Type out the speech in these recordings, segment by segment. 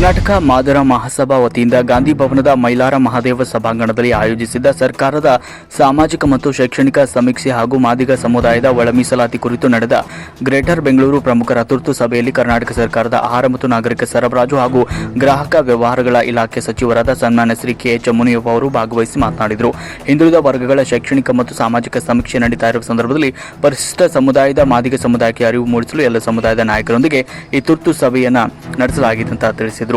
ಕರ್ನಾಟಕ ಮಾದರ ಮಹಾಸಭಾ ವತಿಯಿಂದ ಗಾಂಧಿ ಭವನದ ಮೈಲಾರ ಮಹಾದೇವ ಸಭಾಂಗಣದಲ್ಲಿ ಆಯೋಜಿಸಿದ್ದ ಸರ್ಕಾರದ ಸಾಮಾಜಿಕ ಮತ್ತು ಶೈಕ್ಷಣಿಕ ಸಮೀಕ್ಷೆ ಹಾಗೂ ಮಾದಿಗ ಸಮುದಾಯದ ಒಳ ಮೀಸಲಾತಿ ಕುರಿತು ನಡೆದ ಗ್ರೇಟರ್ ಬೆಂಗಳೂರು ಪ್ರಮುಖರ ತುರ್ತು ಸಭೆಯಲ್ಲಿ ಕರ್ನಾಟಕ ಸರ್ಕಾರದ ಆಹಾರ ಮತ್ತು ನಾಗರಿಕ ಸರಬರಾಜು ಹಾಗೂ ಗ್ರಾಹಕ ವ್ಯವಹಾರಗಳ ಇಲಾಖೆ ಸಚಿವರಾದ ಸನ್ಮಾನ್ಯ ಶ್ರೀ ಕೆ ಎಚ್ ಮುನಿಯಪ್ಪ ಅವರು ಭಾಗವಹಿಸಿ ಮಾತನಾಡಿದರು. ಹಿಂದುಳಿದ ವರ್ಗಗಳ ಶೈಕ್ಷಣಿಕ ಮತ್ತು ಸಾಮಾಜಿಕ ಸಮೀಕ್ಷೆ ನಡೀತಾ ಇರುವ ಸಂದರ್ಭದಲ್ಲಿ ಪರಿಶಿಷ್ಟ ಸಮುದಾಯದ ಮಾದಿಗ ಸಮುದಾಯಕ್ಕೆ ಅರಿವು ಮೂಡಿಸಲು ಎಲ್ಲ ಸಮುದಾಯದ ನಾಯಕರೊಂದಿಗೆ ಈ ತುರ್ತು ಸಭೆಯನ್ನು ನಡೆಸಲಾಗಿದೆ ಅಂತ ತಿಳಿಸಿದರು.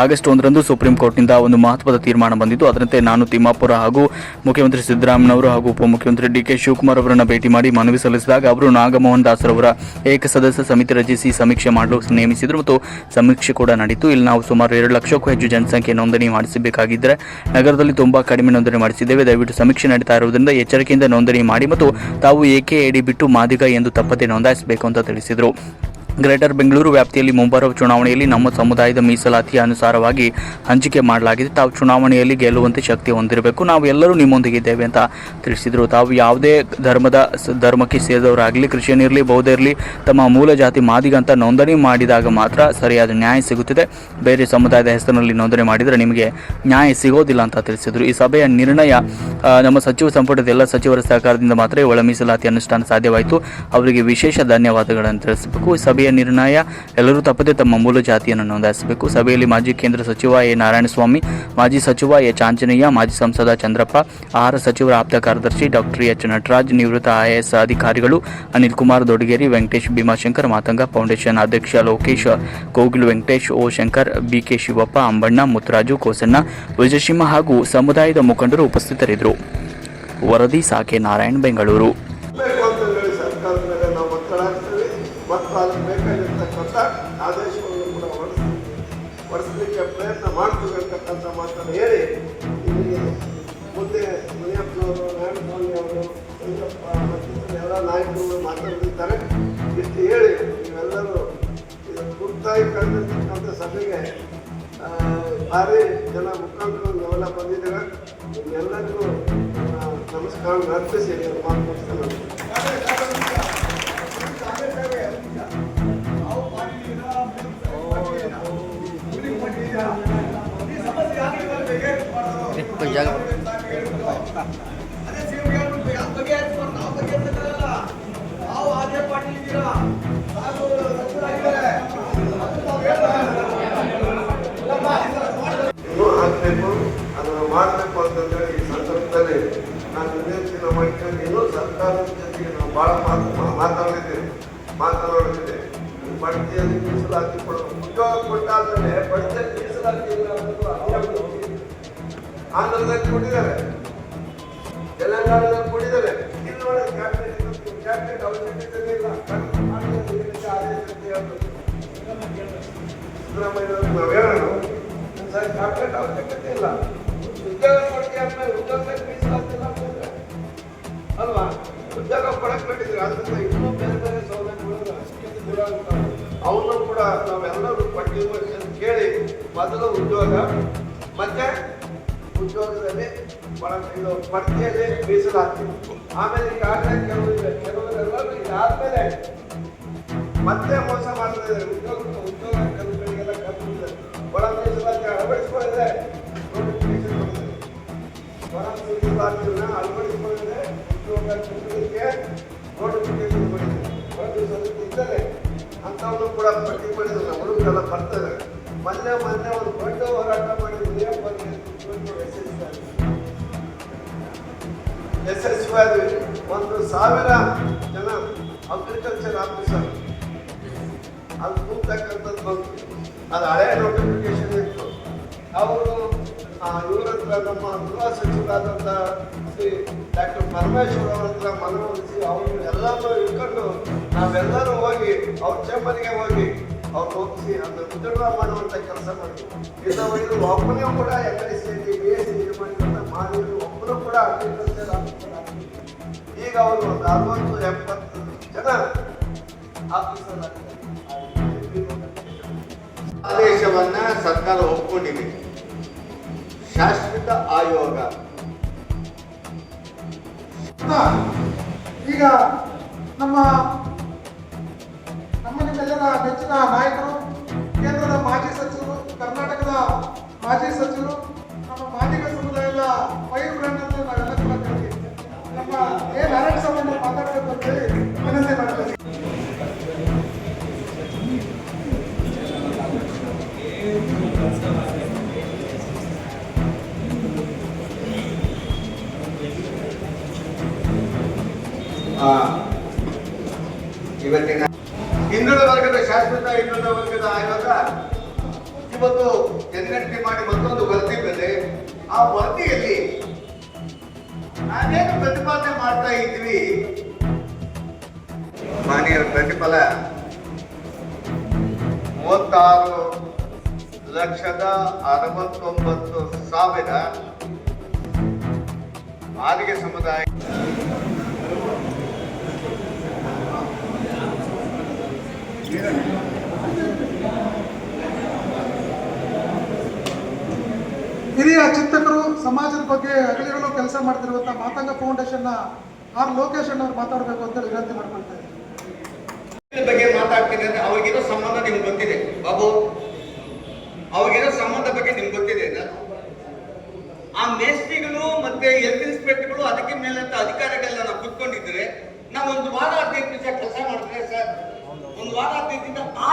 ಆಗಸ್ಟ್ ಒಂದರಂದು ಸುಪ್ರೀಂ ಕೋರ್ಟ್ನಿಂದ ಒಂದು ಮಹತ್ವದ ತೀರ್ಮಾನ ಬಂದಿದ್ದು, ಅದರಂತೆ ನಾನು ತಿಮ್ಮಾಪುರ ಹಾಗೂ ಮುಖ್ಯಮಂತ್ರಿ ಸಿದ್ದರಾಮಯ್ಯನವರು ಹಾಗೂ ಉಪಮುಖ್ಯಮಂತ್ರಿ ಡಿ ಕೆ ಶಿವಕುಮಾರ್ ಅವರನ್ನು ಭೇಟಿ ಮಾಡಿ ಮನವಿ ಸಲ್ಲಿಸಿದಾಗ ಅವರು ನಾಗಮೋಹನ್ ದಾಸರವರ ಏಕಸದಸ್ಯ ಸಮಿತಿ ರಚಿಸಿ ಸಮೀಕ್ಷೆ ಮಾಡಲು ನೇಮಿಸಿದರು ಮತ್ತು ಸಮೀಕ್ಷೆ ಕೂಡ ನಡೀತು. ಇಲ್ಲಿ ನಾವು ಸುಮಾರು ಎರಡು ಲಕ್ಷಕ್ಕೂ ಹೆಚ್ಚು ಜನಸಂಖ್ಯೆ ನೋಂದಣಿ ಮಾಡಿಸಬೇಕಾಗಿದ್ದರೆ ನಗರದಲ್ಲಿ ತುಂಬಾ ಕಡಿಮೆ ನೋಂದಣಿ ಮಾಡಿಸಿದ್ದೇವೆ. ದಯವಿಟ್ಟು ಸಮೀಕ್ಷೆ ನಡೀತಾ ಇರುವುದರಿಂದ ಎಚ್ಚರಿಕೆಯಿಂದ ನೋಂದಣಿ ಮಾಡಿ ಮತ್ತು ತಾವು ಏಕೆ ಎಡಿ ಬಿಟ್ಟು ಮಾದಿಗ ಎಂದು ತಪ್ಪದೆ ನೋಂದಾಯಿಸಬೇಕು ಅಂತ ತಿಳಿಸಿದರು. ಗ್ರೇಟರ್ ಬೆಂಗಳೂರು ವ್ಯಾಪ್ತಿಯಲ್ಲಿ ಮುಂಬರುವ ಚುನಾವಣೆಯಲ್ಲಿ ನಮ್ಮ ಸಮುದಾಯದ ಮೀಸಲಾತಿಯ ಅನುಸಾರವಾಗಿ ಹಂಚಿಕೆ ಮಾಡಲಾಗಿದೆ. ತಾವು ಚುನಾವಣೆಯಲ್ಲಿ ಗೆಲ್ಲುವಂತೆ ಶಕ್ತಿ ಹೊಂದಿರಬೇಕು. ನಾವು ಎಲ್ಲರೂ ನಿಮ್ಮೊಂದಿಗಿದ್ದೇವೆ ಅಂತ ತಿಳಿಸಿದರು. ತಾವು ಯಾವುದೇ ಧರ್ಮದ ಧರ್ಮಕ್ಕೆ ಸೇರಿದವರಾಗಲಿ, ಕ್ರಿಶ್ಚಿಯನ್ ಇರಲಿ, ಬೌದ್ಧ ಇರಲಿ, ತಮ್ಮ ಮೂಲ ಜಾತಿ ಮಾದಿಗಂತ ನೋಂದಣಿ ಮಾಡಿದಾಗ ಮಾತ್ರ ಸರಿಯಾದ ನ್ಯಾಯ ಸಿಗುತ್ತದೆ. ಬೇರೆ ಸಮುದಾಯದ ಹೆಸರಿನಲ್ಲಿ ನೋಂದಣಿ ಮಾಡಿದರೆ ನಿಮಗೆ ನ್ಯಾಯ ಸಿಗೋದಿಲ್ಲ ಅಂತ ತಿಳಿಸಿದರು. ಈ ಸಭೆಯ ನಿರ್ಣಯ ನಮ್ಮ ಸಚಿವ ಸಂಪುಟದ ಎಲ್ಲ ಸಚಿವರ ಸಹಕಾರದಿಂದ ಮಾತ್ರ ಒಳ ಮೀಸಲಾತಿ ಅನುಷ್ಠಾನ ಸಾಧ್ಯವಾಯಿತು. ಅವರಿಗೆ ವಿಶೇಷ ಧನ್ಯವಾದಗಳನ್ನು ತಿಳಿಸಬೇಕು. ಈ ಸಭೆಯ ನಿರ್ಣಯ. ಎಲ್ಲರೂ ತಪ್ಪದೆ ತಮ್ಮ ಮೂಲ ಜಾತಿಯನ್ನು ನೋಂದಾಯಿಸಬೇಕು. ಸಭೆಯಲ್ಲಿ ಮಾಜಿ ಕೇಂದ್ರ ಸಚಿವ ಎ. ನಾರಾಯಣಸ್ವಾಮಿ, ಮಾಜಿ ಸಚಿವ ಎ. ಆಂಜನೇಯ ಮಾಜಿ ಸಂಸದ ಚಂದ್ರಪ್ಪ, ಆಹಾರ ಸಚಿವರ ಆಪ್ತ ಕಾರ್ಯದರ್ಶಿ ಡಾಕ್ಟರ್ ಎಚ್. ನಟರಾಜ್, ನಿವೃತ್ತ ಐಎಎಸ್ ಅಧಿಕಾರಿಗಳು ಅನಿಲ್ ಕುಮಾರ್ ದೊಡಗೇರಿ ವೆಂಕಟೇಶ್ ಭೀಮಾಶಂಕರ್, ಮಾತಂಗ ಫೌಂಡೇಶನ್ ಅಧ್ಯಕ್ಷ ಲೋಕೇಶ್ ಕೋಗಿಲ್, ವೆಂಕಟೇಶ್ ಓ. ಶಂಕರ್ ಬಿಕೆ ಶಿವಪ್ಪ, ಅಂಬಣ್ಣ, ಮುತ್ತರಾಜು, ಕೋಸಣ್ಣ, ವಿಜಯಸಿಂಹ ಹಾಗೂ ಸಮುದಾಯದ ಮುಖಂಡರು ಉಪಸ್ಥಿತರಿದ್ದರು. ವರದಿ ಸಾಕೆ ನಾರಾಯಣ್, ಬೆಂಗಳೂರು. ಎಲ್ಲ ನಾಯಕರು ಮಾತಾಡ್ತಿದ್ದಾರೆ ಇಷ್ಟು ಹೇಳಿ, ನೀವೆಲ್ಲರೂ ತುರ್ತಾಗಿ ಕಳೆದಿರ್ತಕ್ಕಂಥ ಸಭೆಗೆ ಭಾರಿ ಜನ ಮುಖಾಂತರ ನಾವೆಲ್ಲ ಬಂದಿದ್ದೇವೆ. ನಿಮ್ಮೆಲ್ಲರಿಗೂ ನಮಸ್ಕಾರ ಅರ್ಪಿಸಿ ನಾನು. ಮಾತು ಆಗಬೇಕು ಅದನ್ನು ಮಾಡಬೇಕು ಅಂತಂದೇಳಿ ಈ ಸಂದರ್ಭದಲ್ಲಿ ನಾನು ವಿನಂತಿನ ಮಾಡಿಕೊಂಡು ಇನ್ನೂ ಸರ್ಕಾರದ ಜೊತೆಗೆ ನಾವು ಭಾಳ ಮಾತು ಮಾತಾಡಿದ್ದೇನೆ ಮಾತಾಡಿದ್ದೇವೆ ಮಾತನಾಡುತ್ತಿದೆ ಬಡ್ತಿಯಲ್ಲಿ ಮೀಸಲಾತಿ ಕೊಡಬೇಕು ಉದ್ಯೋಗ ಕೊಟ್ಟಾದ್ಮೇಲೆ ಬಡ್ತಿಯಲ್ಲಿ ಮೀಸಲಾತಿ ಇಲ್ಲ. ಆಂಧ್ರದಲ್ಲಿ ಕೊಟ್ಟಿದ್ದಾರೆ ತೆಲಂಗಾಣದಲ್ಲಿ ಕೊಟ್ಟಿದ್ದಾರೆ ಇಲ್ಲಿ. ಅವಶ್ಯಕತೆ ಇಲ್ಲ ಸಿದ್ದರಾಮಯ್ಯ ನಾವು ಹೇಳೋಣ ಕ್ಯಾಬಿನೆಟ್ ಅವಶ್ಯಕತೆ ಇಲ್ಲ. ಉದ್ಯೋಗ ಕೊಡ್ತೀವಿ ಅಂದ್ಮೇಲೆ ಉದ್ಯೋಗಕ್ಕೆ ಮೀಸಲಾತಿಲ್ಲ ಅಲ್ವಾ? ಉದ್ಯೋಗ ಕೊಡಕ್ ಬಿಟ್ಟಿದ್ರೆ ಅದರಿಂದ ಇನ್ನೂ ಬೇರೆ ಬೇರೆ ಸೌಲಭ್ಯಗಳು ಅವನು ಕೂಡ ನಾವೆಲ್ಲರೂ ಪಟ್ಟಿ ಮಾಡ್ಕೊಂಡು ಕೇಳಿ ಮೊದಲು ಉದ್ಯೋಗ, ಮತ್ತೆ ಉದ್ಯೋಗದಲ್ಲಿ ಇದು ಪಟ್ಟಿಯಲ್ಲಿ ಮೀಸಲಾತಿ. ಆಮೇಲೆ ಈಗಾಗಲೇ ಕೆಲವು ಕೆಲವರೆಲ್ಲರೂ ಇದಾದ್ಮೇಲೆ ಮತ್ತೆ ಮೋಸ ಮಾಡ್ತಿದ್ದಾರೆ ಉದ್ಯೋಗ ಉದ್ಯೋಗ ಮೀಸಲಾತಿಯನ್ನ ಅಳವಡಿಸಿಕೊಂಡಿದೆ ಉದ್ಯೋಗ ಕೆಲಸಕ್ಕೆ ನೋಟಿಫಿಕೇಶನ್ ಮಾಡಿದೆ ಒಂದು ಮೀಸಲಾತಿ ಇದ್ದರೆ ಅಂಥವನ್ನು ಕೂಡ ಪಟ್ಟಿ ಮಾಡಿದ್ರು ಹುಡುಗರೆಲ್ಲ ಬರ್ತಾರೆ ಮೊನ್ನೆ ಮೊನ್ನೆ ಒಂದು ದೊಡ್ಡ ಹೋರಾಟ ಮಾಡಿದ್ರು ಯಶಸ್ವಿಯಾದ್ವಿ ಒಂದು ಸಾವಿರ ಜನ ಅಗ್ರಿಕಲ್ಚರ್ ಆಫೀಸರ್ ಕೂತಕ್ಕಂಥದ್ದು ಬಂತು ಅದು ಹಳೆಯ ನೋಟಿಫಿಕೇಶನ್ ಇತ್ತು ಅವರು ಇವ್ರ ಹತ್ರ ನಮ್ಮ ಗೃಹ ಸಚಿವರಾದಂಥ ಶ್ರೀ ಡಾಕ್ಟರ್ ಪರಮೇಶ್ವರ್ ಅವ್ರ ಹತ್ರ ಮನವೊಲಿಸಿ ಅವರು ಎಲ್ಲರೂ ಇಟ್ಕೊಂಡು ನಾವೆಲ್ಲರೂ ಹೋಗಿ ಅವ್ರ ಚೇಂಬರ್ಗೆ ಹೋಗಿ ಅವ್ರು ಹೋಗಿಸಿ ಅದನ್ನು ವಿತರಣೆ ಮಾಡುವಂಥ ಕೆಲಸ ಮಾಡಿದ್ವಿ ಇದು ಇದು ಒಬ್ಬನೇ ಕೂಡ ಎಲ್ ಬಿ ಎಸ್ ಸಿ ಮಾಡಿದಂಥ ಮಾಡಿದ್ರು ಒಬ್ಬರು ಕೂಡ. ಈಗ ಅವರು ಒಂದು ಅರವತ್ತು ಎಪ್ಪತ್ತು ಜನ ಆಫೀಸರ್ ಆದೇಶವನ್ನ ಸರ್ಕಾರ ಒಪ್ಕೊಂಡಿದೆ. ಶಾಶ್ವತ ಆಯೋಗ. ಈಗ ನಮ್ಮ ನಮ್ಮ ನಿಮ್ಮೆಲ್ಲರ ನೆಚ್ಚಿನ ನಾಯಕರು ಕೇಂದ್ರದ ಮಾಜಿ ಸಚಿವರು ಇವತ್ತು ಜನಗಣತಿ ಮಾಡಿ ಮತ್ತೊಂದು ವರದಿ ಬಂದೆ. ಆ ವರದಿಯಲ್ಲಿ ನಾವೇನು ಪ್ರತಿಪಾದನೆ ಮಾಡ್ತಾ ಇದ್ವಿ ಮಾನ್ಯ ಪ್ರತಿಫಲ. ಮೂವತ್ತಾರು ಲಕ್ಷದ ಅರವತ್ತೊಂಬತ್ತು ಸಾವಿರ ಆದಿಗೆ ಸಮುದಾಯ ಹಿರಿಯ ಚಿಂತಕರು ಸಮಾಜದ ಬಗ್ಗೆ ಅಗಲಿರೋ ಕೆಲಸ ಮಾಡ್ತಿರುವಂಥ ಮಾತಂಗ ಫೌಂಡೇಶನ್ ಆರ್ ಲೋಕೇಶ್ ಅವ್ರು ಮಾತಾಡಬೇಕು ಅಂತ ವಿನಂತಿ ಮಾಡ್ಕೊಳ್ತಾ ಬಗ್ಗೆ ಮಾತಾಡ್ತೀನಿ ಅಂದ್ರೆ ಅವ್ರಿಗಿರೋ ಸಂಬಂಧ ನಿಮ್ಗೆ ಗೊತ್ತಿದೆ. ಬಾಬು ಅವ್ರಿಗಿರೋ ಸಂಬಂಧ ಬಗ್ಗೆ ನಿಮ್ಗೆ ಗೊತ್ತಿದೆ ಆ ಮೇಸ್ಟ್ರಿಗಳು ಮತ್ತೆ ಹೆಲ್ತ್ ಇನ್ಸ್ಪೆಕ್ಟರ್ಗಳು ಅದಕ್ಕೆ ಮೇಲಂತ ಅಧಿಕಾರಿಗಳೆಲ್ಲ ನಾವು ಕುತ್ಕೊಂಡಿದ್ರೆ ನಾವು ಒಂದು ವಾರ ಹದಿನೈದು ದಿವಸ ಕೆಲಸ ಮಾಡಿದ್ರೆ ಸರ್, ಒಂದು ವಾರ ಹದಿನೈದು ದಿನ ಆ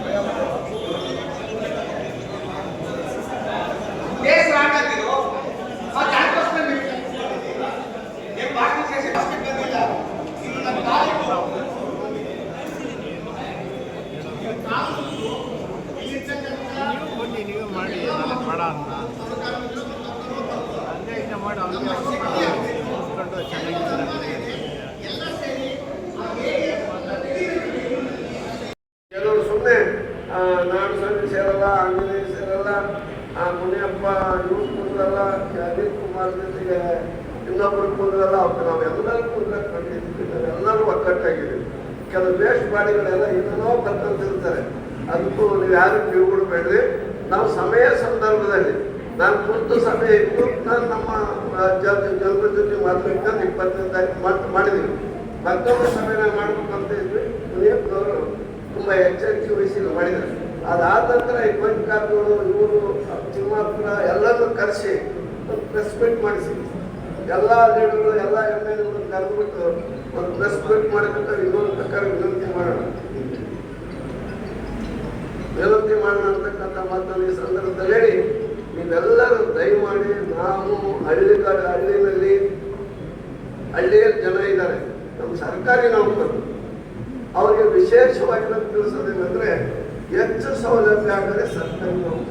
ಜೊತೆಗೆ ಇನ್ನೊಬ್ರು ಕೂದಲೆಲ್ಲ ಅವ್ರು ನಾವೆಲ್ಲರೂ ಕೂದಲಕ್ಕೆ ಕಂಡಿದ್ದೀವಿ ನಾವೆಲ್ಲರೂ ಒಕ್ಕಟ್ಟಾಗಿದ್ದೀವಿ ಕೆಲವು ವೇಸ್ಟ್ ಬಾಡಿಗಳೆಲ್ಲ ಇನ್ನೂ ಬರ್ಕೊಂತಿರ್ತಾರೆ. ಅದಕ್ಕೂ ನೀವು ಯಾರು ಕಿವಿಗೊಡ್ಬೇಡ್ರಿ ನಾವು ಸಮಯ ಸಂದರ್ಭದಲ್ಲಿ, ನಾನು ಕುರ್ತು ಸಮಯ ಇಟ್ಟು ನಾನು ನಮ್ಮ ಜನರ ಜೊತೆ ಮಾತಾಡ್ಕೊಂಡು ಇಪ್ಪತ್ತನೇ ತಾರೀಕು ಮಾತು ಮಾಡಿದ್ವಿ ಮತ್ತೊಂದು ಸಮಯ ಅಂತ ಇದ್ವಿ. ಅವರು ತುಂಬ ಎಚ್ಚರಿಕೆ ವಹಿಸಿ ಮಾಡಿದ್ದಾರೆ. ಅದಾದ ನಂತರ ಈ ಬಂದ್ಕಾರ್ಗಳು ಇವರು ತಿಮ್ಮಾಪುರ ಎಲ್ಲರನ್ನೂ ಕರೆಸಿ ಪ್ರೆಸ್ ಮೀಟ್ ಮಾಡಿಸಿ. ಎಲ್ಲ ಲೀಡರ್ಗಳು ಎಲ್ಲ ಎಂ ಎಲ್ ಎಗಳು ಕರೆದ್ಬಿಟ್ಟು ಒಂದು ಪ್ರೆಸ್ ಮೀಟ್ ಮಾಡಬೇಕು ಇನ್ನೊಂದು ಪ್ರಕಾರ ವಿನಂತಿ ಮಾಡೋಣ. ವಿನಂತಿ ಮಾಡೋಣ ಅಂತಕ್ಕಂಥ ಮಾತನ್ನು ಈ ಸಂದರ್ಭದಲ್ಲಿ ಹೇಳಿ, ನೀವೆಲ್ಲರೂ ದಯಮಾಡಿ ನಾವು ಹಳ್ಳಿಗಳ ಹಳ್ಳಿನಲ್ಲಿ ಹಳ್ಳಿಯಲ್ಲಿ ಜನ ಇದ್ದಾರೆ. ನಮ್ಮ ಸರ್ಕಾರಿ ನೌಕರರು ಅವರಿಗೆ ವಿಶೇಷವಾಗಿ ನಾವು ತಿಳಿಸೋದೇನೆಂದ್ರೆ, ಹೆಚ್ಚು ಸೌಲಭ್ಯ ಆದರೆ ಸರ್ಕಾರಿ ನೌಕರು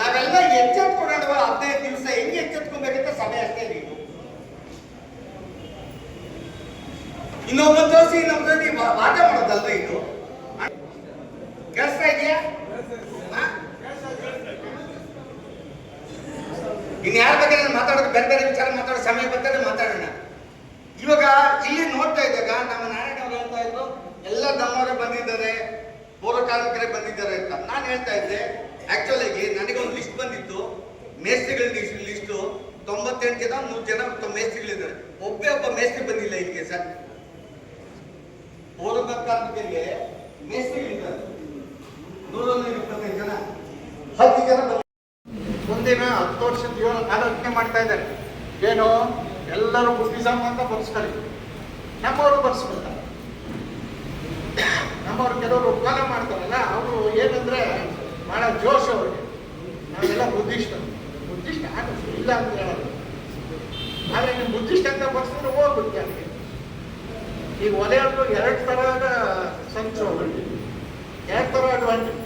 ನಾವೆಲ್ಲ ಎಚ್ಚೆತ್ಕೊಡೋಣ ಹದಿನೈದು ದಿವಸ ಹೆಂಗೆ ಎಚ್ಚೆತ್ಕೊಬೇಕಂತ ಸಮಯ ಅಷ್ಟೇ ನೀವು ಇನ್ನೊಬ್ಬ ತೋರಿಸಿ ನಮ್ಮ ಜೊತೆ ವಾದ ಮಾಡೋದಲ್ವ ಇದು? ಕೇಳಿಸ್ತಾ ಇದೆಯಾ? ಹಾ? ಇನ್ ಯಾರ ಬಗ್ಗೆ ನಾನು ಮಾತಾಡೋದು? ಬೇರೆ ಬೇರೆ ವಿಚಾರ ಮಾತಾಡೋ ಸಮಯ ಬಂದರೆ ಮಾತಾಡೋಣ. ಇವಾಗ ಇಲ್ಲಿ ನೋಡ್ತಾ ಇದ್ದಾಗ ನಮ್ಮ ನಾರಾಯಣ ಅವರು ಹೇಳ್ತಾ ಇದ್ರು, ಎಲ್ಲ ನಮ್ಮವರೇ ಬಂದಿದ್ದಾರೆ ಪೂರ್ವ ಕಾರ್ಮಿಕರೇ ಬಂದಿದ್ದಾರೆ ಅಂತ. ನಾನು ಹೇಳ್ತಾ ಇದ್ದೆ ಆಕ್ಚುಲ್ ಆಗಿ ನನಗೆ ಒಂದು ಲಿಸ್ಟ್ ಬಂದಿತ್ತು ಮೇಸ್ತ್ರಿಗಳ ಲಿಸ್ಟು ತೊಂಬತ್ತೆಂಟು ಜನ ನೂರು ಜನ ಮೇಸ್ತ್ರಿಗಳಿದ್ದಾರೆ. ಒಬ್ಬೇ ಒಬ್ಬ ಮೇಸ್ತ್ರಿ ಬಂದಿಲ್ಲ ಇಲ್ಲಿಗೆ ಸರ್. ಕಾರ್ಮಿಕರಿಗೆ ಮೇಸ್ತ್ರಿಗಳಿದ್ದಾರೆ. ನೂರ ಇಪ್ಪತ್ತೈದು ಜನ. ಹತ್ತು ವರ್ಷದ ಜೀವನ ಆಲೋಚನೆ ಮಾಡ್ತಾ ಇದ್ದಾರೆ. ಏನು? ಎಲ್ಲರೂ ಬುದ್ಧಿಸಮ್ ಅಂತ ಬರ್ಸ್ಕೊಳ್ಳಿ ನಮ್ಮವರು ಬರ್ಸ್ಕೊಳ್ತಾರೆ ನಮ್ಮವರು ಕೆಲವರು ಕಾಲ ಮಾಡ್ತಾರಲ್ಲ, ಅವರು ಏನಂದ್ರೆ ಬಹಳ ಜೋಶ್ ಅವ್ರಿಗೆ ನಾವೆಲ್ಲ ಬುದ್ಧಿಸ್ಟ್ ಬುದ್ಧಿಸ್ಟ್ ಆಗುತ್ತೆ ಇಲ್ಲ ಅಂತ ಹೇಳಲ್ಲ ಆದರೆ ನೀವು ಬುದ್ಧಿಸ್ಟ್ ಅಂತ ಬರ್ಸಿದ್ರೆ ಹೋಗ್ಬಿಡ್ತಿ ಅಲ್ಲಿಗೆ ಈಗ ಒಲೆಯಲ್ಲೂ ಎರಡು ಥರದ ಸಂಚು ಅವರಿಗೆ ಎರಡು ಥರ ಅಡ್ವಾಂಟೇಜ್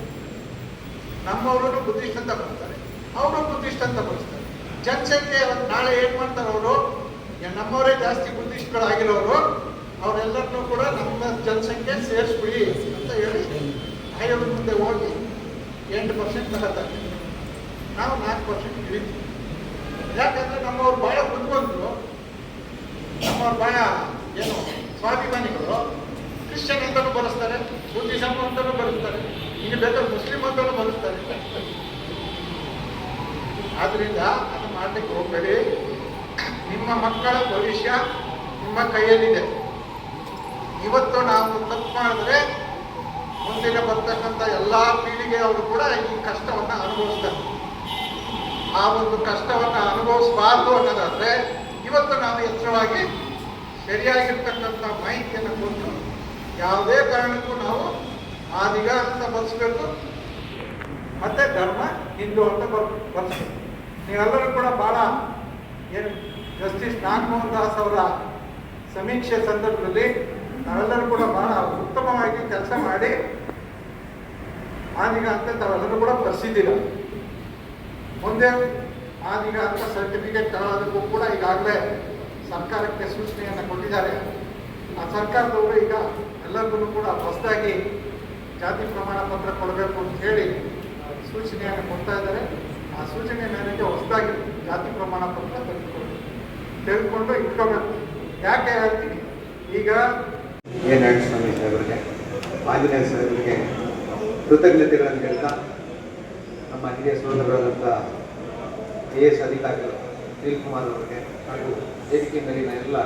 ನಮ್ಮವರು ಬುದ್ಧಿಸ್ಟ್ ಅಂತ ಬರ್ತಾರೆ ಅವರು ಬುದ್ಧಿಸ್ಟ್ ಅಂತ ಬರ್ತಾರೆ ಜನಸಂಖ್ಯೆ ಒಂದು ನಾಳೆ ಏನು ಮಾಡ್ತಾರೆ ಅವರು ನಮ್ಮವರೇ ಜಾಸ್ತಿ ಬುದ್ಧಿಸ್ಟ್ಗಳಾಗಿರೋರು ಅವರೆಲ್ಲರನ್ನೂ ಕೂಡ ನಮ್ಮ ಜನಸಂಖ್ಯೆ ಸೇರಿಸ್ಬಿಡಿ ಅಂತ ಹೇಳಿ ಆಯೋಗದ ಮುಂದೆ ಹೋಗಿ ಎಂಟು ಪರ್ಸೆಂಟ್ ತಗೋತಾರೆ ನಾವು ನಾಲ್ಕು ಪರ್ಸೆಂಟ್ ಇಳಿತೀವಿ ಯಾಕಂದ್ರೆ ನಮ್ಮವ್ರು ಭಾಳ ಬುದ್ಧಿವಂತರು. ನಮ್ಮವ್ರು ಭಾಳ ಏನು ಸ್ವಾಭಿಮಾನಿಗಳು. ಕ್ರಿಶ್ಚಿಯನ್ ಅಂತಲೂ ಬರೆಸ್ತಾರೆ ಬುದ್ಧಿಸಮ್ ಅಂತಲೂ ಬರೆಸ್ತಾರೆ, ಇನ್ನು ಬೇಕಾದ್ರೆ ಮುಸ್ಲಿಂ ಅಂತಲೂ ಬರೆಸ್ತಾರೆ. ಆದ್ರಿಂದ ಅದು ಮಾಡ್ಲಿಕ್ಕೆ ಹೋಗಬೇಡಿ. ನಿಮ್ಮ ಮಕ್ಕಳ ಭವಿಷ್ಯ ನಿಮ್ಮ ಕೈಯಲ್ಲಿದೆ. ಇವತ್ತು ನಾವು ತಪ್ಪು ಮಾಡಿದ್ರೆ ಮುಂದಿನ ಬರ್ತಕ್ಕಂಥ ಎಲ್ಲ ಅವರು ಕೂಡ ಈ ಕಷ್ಟವನ್ನು ಅನುಭವಿಸ್ತಾರೆ. ಆ ಒಂದು ಕಷ್ಟವನ್ನು ಅನುಭವಿಸಬಾರ್ದು ಅನ್ನೋದಾದ್ರೆ, ಇವತ್ತು ನಾವು ಎಚ್ಚರವಾಗಿ ಸರಿಯಾಗಿರ್ತಕ್ಕಂಥ ಮಾಹಿತಿಯನ್ನು ಕೊಟ್ಟು ಯಾವುದೇ ಕಾರಣಕ್ಕೂ ನಾವು ಆದಿಗ ಅಂತ ಬರೆಸ್ಬೇಕು ಮತ್ತೆ ಧರ್ಮ, ಹಿಂದೂ ಅಂತ ಬರ್ ಬರ್ಸ್ಬೇಕು ನೀವೆಲ್ಲರೂ ಕೂಡ ಭಾಳ ಏನು ಜಸ್ಟಿಸ್ ನಾಗಮೋಹನ್ ದಾಸ್ ಅವರ ಸಮೀಕ್ಷೆ ಸಂದರ್ಭದಲ್ಲಿ ನಾವೆಲ್ಲರೂ ಕೂಡ ಬಹಳ ಉತ್ತಮವಾಗಿ ಕೆಲಸ ಮಾಡಿ ಆದಿಗ ಅಂತ ಅದನ್ನು ಕೂಡ ಬರ್ಸಿದ್ದೀರ. ಮುಂದೆ ಆದಿಗ ಅಂತ ಸರ್ಟಿಫಿಕೇಟ್ ತಗೊಳ್ಳೋದಕ್ಕೂ ಕೂಡ ಈಗಾಗಲೇ ಸರ್ಕಾರಕ್ಕೆ ಸೂಚನೆಯನ್ನು ಕೊಟ್ಟಿದ್ದಾರೆ. ಆ ಸರ್ಕಾರದವರು ಈಗ ಎಲ್ಲರಿಗೂ ಕೂಡ ಹೊಸದಾಗಿ ಜಾತಿ ಪ್ರಮಾಣ ಪತ್ರ ಕೊಡಬೇಕು ಅಂತ ಹೇಳಿ ಸೂಚನೆಯನ್ನು ಕೊಡ್ತಾ ಇದ್ದಾರೆ. ಆ ಸೂಚನೆ ಮೇರೆಗೆ ಹೊಸದಾಗಿ ಜಾತಿ ಪ್ರಮಾಣ ಪತ್ರ ತೆಗೆದುಕೊಂಡು ತೆಗೆದುಕೊಂಡು ಇಟ್ಕೋಬೇಕು. ಯಾಕೆ ಹೇಳ್ತೀನಿ? ಈಗ ಏನು ನಾರಾಯಣಸ್ವಾಮಿ ಸಾಹೇಬರಿಗೆ ಆಂಜನೇಯ ಸಾಹೇಬರಿಗೆ ಕೃತಜ್ಞತೆಗಳನ್ನು ಹೇಳ್ತಾ ನಮ್ಮ ಹಿರಿಯ ಸೋದರರಾದಂಥ ಎ ಎಸ್ ಅಧಿಕಾರಿಗಳು ಸುನೀಲ್ ಕುಮಾರ್ ಅವರಿಗೆ ಹಾಗೂ ವೇದಿಕೆ ಮೇಲಿನ ಎಲ್ಲ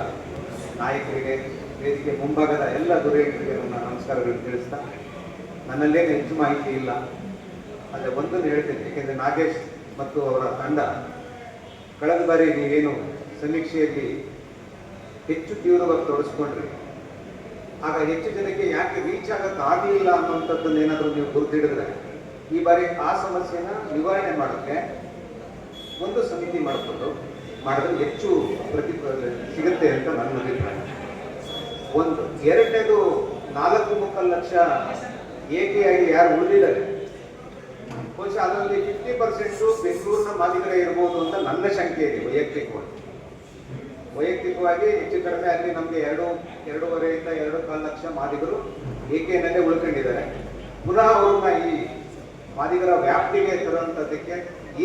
ನಾಯಕರಿಗೆ, ವೇದಿಕೆ ಮುಂಭಾಗದ ಎಲ್ಲ ದುರೇಕರಿಗೆ ನನ್ನ ನಮಸ್ಕಾರಗಳನ್ನು ತಿಳಿಸ್ತಾ ನನ್ನಲ್ಲೇನು ಹೆಚ್ಚು ಮಾಹಿತಿ ಇಲ್ಲ. ಆದರೆ ಒಂದನ್ನು ಹೇಳ್ತೇನೆ. ಏಕೆಂದರೆ ನಾಗೇಶ್ ಮತ್ತು ಅವರ ತಂಡ ಕಳೆದ ಬಾರಿ ನೀವೇನು ಸಮೀಕ್ಷೆಯಲ್ಲಿ ಹೆಚ್ಚು ತೀವ್ರವಾಗಿ ತೊಡಸ್ಕೊಂಡ್ರಿ ಆಗ ಹೆಚ್ಚು ಜನಕ್ಕೆ ಯಾಕೆ ರೀಚ್ ಆಗಕ್ಕೆ ಆಗಲಿಲ್ಲ ಅನ್ನುವಂಥದ್ದನ್ನು ಏನಾದರೂ ನೀವು ಗುರುತಿಡಿದ್ರೆ, ಈ ಬಾರಿ ಆ ಸಮಸ್ಯೆನ ನಿವಾರಣೆ ಮಾಡೋಕ್ಕೆ ಒಂದು ಸಮಿತಿ ಮಾಡಿಕೊಂಡು ಮಾಡಿದ್ರೆ ಹೆಚ್ಚು ಪ್ರತಿಫಲ ಸಿಗುತ್ತೆ ಅಂತ ನನ್ನ ಅಭಿಪ್ರಾಯ. ಒಂದು, ಎರಡನೇದು ನಾಲ್ಕು ಮುಕ್ಕಾಲು ಲಕ್ಷ ಏಕೆಯಾಗಿ ಯಾರು ಉಳಿದಿದ್ದಾರೆ, ಬಹುಶಃ ಅದರಲ್ಲಿ ಫಿಫ್ಟಿ ಪರ್ಸೆಂಟು ಬೆಂಗಳೂರಿನ ಮಾಲೀಕರೇ ಇರ್ಬೋದು ಅಂತ ನನ್ನ ಶಂಕೆ ಇದೆ ವೈಯಕ್ತಿಕವಾಗಿ. ವೈಯಕ್ತಿಕವಾಗಿ ಹೆಚ್ಚು ಕಡಿಮೆ ಅಲ್ಲಿ ನಮಗೆ ಎರಡು, ಎರಡೂವರೆಯಿಂದ ಎರಡು ಕಾಲು ಲಕ್ಷ ಮಾದಿಗರು ಏಕೆನಲ್ಲೇ ಉಳ್ಕೊಂಡಿದ್ದಾರೆ. ಪುನಃ ಅವ್ರನ್ನ ಈ ಮಾದಿಗರ ವ್ಯಾಪ್ತಿಗೆ ತರುವಂಥದ್ದಕ್ಕೆ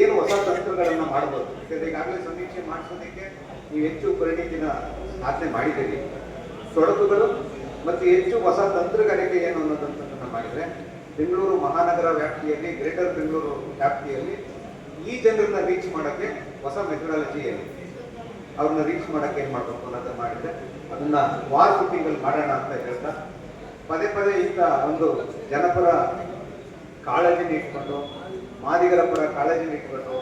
ಏನು ಹೊಸ ತಂತ್ರಗಳನ್ನು ಮಾಡ್ಬೋದು. ಯಾಕಂದರೆ ಈಗಾಗಲೇ ಸಮೀಕ್ಷೆ ಮಾಡಿಸೋದಕ್ಕೆ ನೀವು ಹೆಚ್ಚು ಪರಿಣಿತಿನ ಸಾಧನೆ ಮಾಡಿದ್ದೀರಿ. ತೊಡಕುಗಳು ಮತ್ತು ಹೆಚ್ಚು ಹೊಸ ತಂತ್ರಗಾರಿಕೆ ಏನು ಅನ್ನೋದಂಥದ್ದನ್ನು ಮಾಡಿದರೆ ಬೆಂಗಳೂರು ಮಹಾನಗರ ವ್ಯಾಪ್ತಿಯಲ್ಲಿ, ಗ್ರೇಟರ್ ಬೆಂಗಳೂರು ವ್ಯಾಪ್ತಿಯಲ್ಲಿ ಈ ಜನರನ್ನ ರೀಚ್ ಮಾಡೋಕ್ಕೆ ಹೊಸ ಮೆಥಡಾಲಜಿಯಲ್ಲಿ ಅವ್ರನ್ನ ರೀಚ್ ಮಾಡಕ್ಕೆ ಏನು ಮಾಡ್ಬೇಕು ಅನ್ನೋದು ಮಾಡಿದ್ರೆ ಅದನ್ನ ವಾರ್ ಅಲ್ಲಿ ಮಾಡೋಣ ಅಂತ ಹೇಳ್ತಾ, ಪದೇ ಪದೇ ಇಂಥ ಒಂದು ಜನಪರ ಕಾಳಜಿನ ಇಟ್ಕೊಂಡು ಮಾದಿಗರ ಪರ ಕಾಳಜಿ ಇಟ್ಕೊಂಡು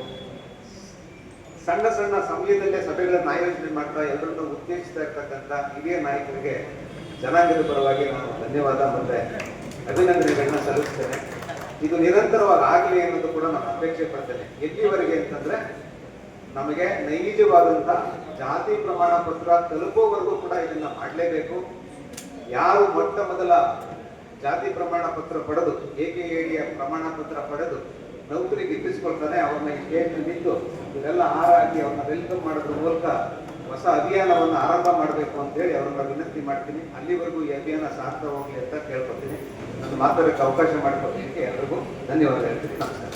ಸಣ್ಣ ಸಣ್ಣ ಸಮಯದಲ್ಲೇ ಸಭೆಗಳನ್ನ ಆಯೋಜನೆ ಮಾಡ್ತಾ ಎಲ್ಲರನ್ನು ಉತ್ತೇಜಿಸ್ತಾ ಇರ್ತಕ್ಕಂಥ ಹಿರಿಯ ನಾಯಕರಿಗೆ ಜನಾಂಗದ ಪರವಾಗಿ ನಾನು ಧನ್ಯವಾದ ಮತ್ತೆ ಅಭಿನಂದನೆಗಳನ್ನ ಸಲ್ಲಿಸ್ತೇನೆ. ಇದು ನಿರಂತರವಾಗಿ ಆಗಲಿ ಅನ್ನೋದು ಕೂಡ ನಾನು ಅಪೇಕ್ಷೆ ಪಡ್ತೇನೆ. ಎಲ್ಲಿವರೆಗೆ ಅಂತಂದ್ರೆ, ನಮಗೆ ನೈಜವಾದಂಥ ಜಾತಿ ಪ್ರಮಾಣ ಪತ್ರ ತಲುಪೋವರೆಗೂ ಕೂಡ ಇದನ್ನ ಮಾಡಲೇಬೇಕು. ಯಾರು ಮೊಟ್ಟ ಮೊದಲ ಜಾತಿ ಪ್ರಮಾಣ ಪತ್ರ ಪಡೆದು ಏಕೆ ಎಡಿಯ ಪ್ರಮಾಣ ಪತ್ರ ಪಡೆದು ನೌಕರಿ ಗಿಟ್ಟಿಸ್ಕೊಳ್ತಾನೆ, ಅವ್ರನ್ನ ಈ ಸ್ಟೇಟ್ ನಿಂತು ಇವರೆಲ್ಲ ಹಾರಾಕಿ ಅವ್ರನ್ನ ವೆಲ್ಕಮ್ ಮಾಡೋದ್ರ ಮೂಲಕ ಹೊಸ ಅಭಿಯಾನವನ್ನು ಆರಂಭ ಮಾಡಬೇಕು ಅಂತ ಹೇಳಿ ಅವ್ರನ್ನ ವಿನಂತಿ ಮಾಡ್ತೀನಿ. ಅಲ್ಲಿವರೆಗೂ ಈ ಅಭಿಯಾನ ಸಾರ್ಥವಾಗಲಿ ಅಂತ ಕೇಳ್ಕೊತೀನಿ ನನ್ನ ಮಾತಾಡೋಕ್ಕೆ ಅವಕಾಶ ಮಾಡಿಕೊಡ್ತೀನಿ ಎಲ್ರಿಗೂ ಧನ್ಯವಾದ ಹೇಳ್ತೀನಿ ನಮಸ್ಕಾರ